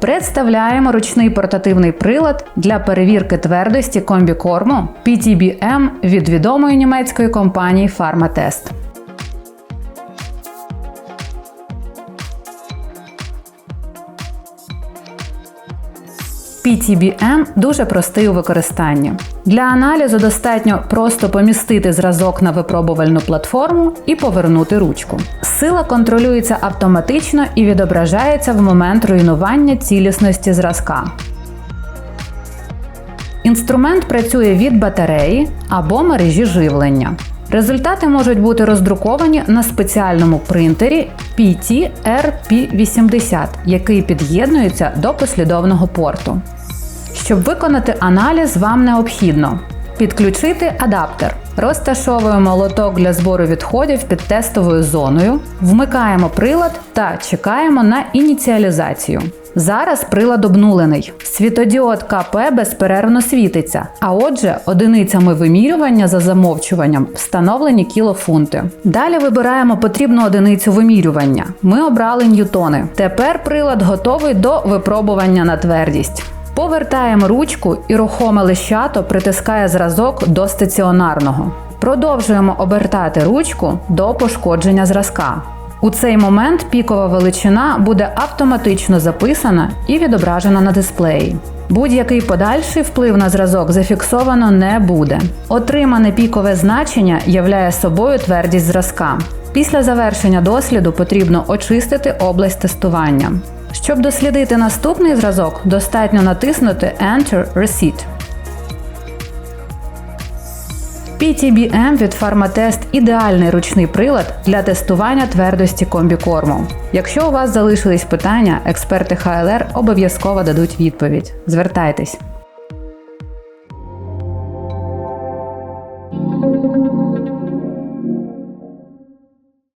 Представляємо ручний портативний прилад для перевірки твердості комбікорму PTBM від відомої німецької компанії Pharmatest. PTBM дуже простий у використанні. Для аналізу достатньо просто помістити зразок на випробувальну платформу і повернути ручку. Сила контролюється автоматично і відображається в момент руйнування цілісності зразка. Інструмент працює від батареї або мережі живлення. Результати можуть бути роздруковані на спеціальному принтері PT-RP80, який під'єднується до послідовного порту. Щоб виконати аналіз, вам необхідно підключити адаптер. Розташовуємо лоток для збору відходів під тестовою зоною, вмикаємо прилад та чекаємо на ініціалізацію. Зараз прилад обнулений. Світодіод КП безперервно світиться, а отже, одиницями вимірювання за замовчуванням встановлені кілофунти. Далі вибираємо потрібну одиницю вимірювання. Ми обрали ньютони. Тепер прилад готовий до випробування на твердість. Повертаємо ручку і рухоме лищато притискає зразок до стаціонарного. Продовжуємо обертати ручку до пошкодження зразка. У цей момент пікова величина буде автоматично записана і відображена на дисплеї. Будь-який подальший вплив на зразок зафіксовано не буде. Отримане пікове значення являє собою твердість зразка. Після завершення досліду потрібно очистити область тестування. Щоб дослідити наступний зразок, достатньо натиснути Enter Receipt. PTBM від Pharmatest – ідеальний ручний прилад для тестування твердості комбікорму. Якщо у вас залишились питання, експерти ХЛР обов'язково дадуть відповідь. Звертайтесь.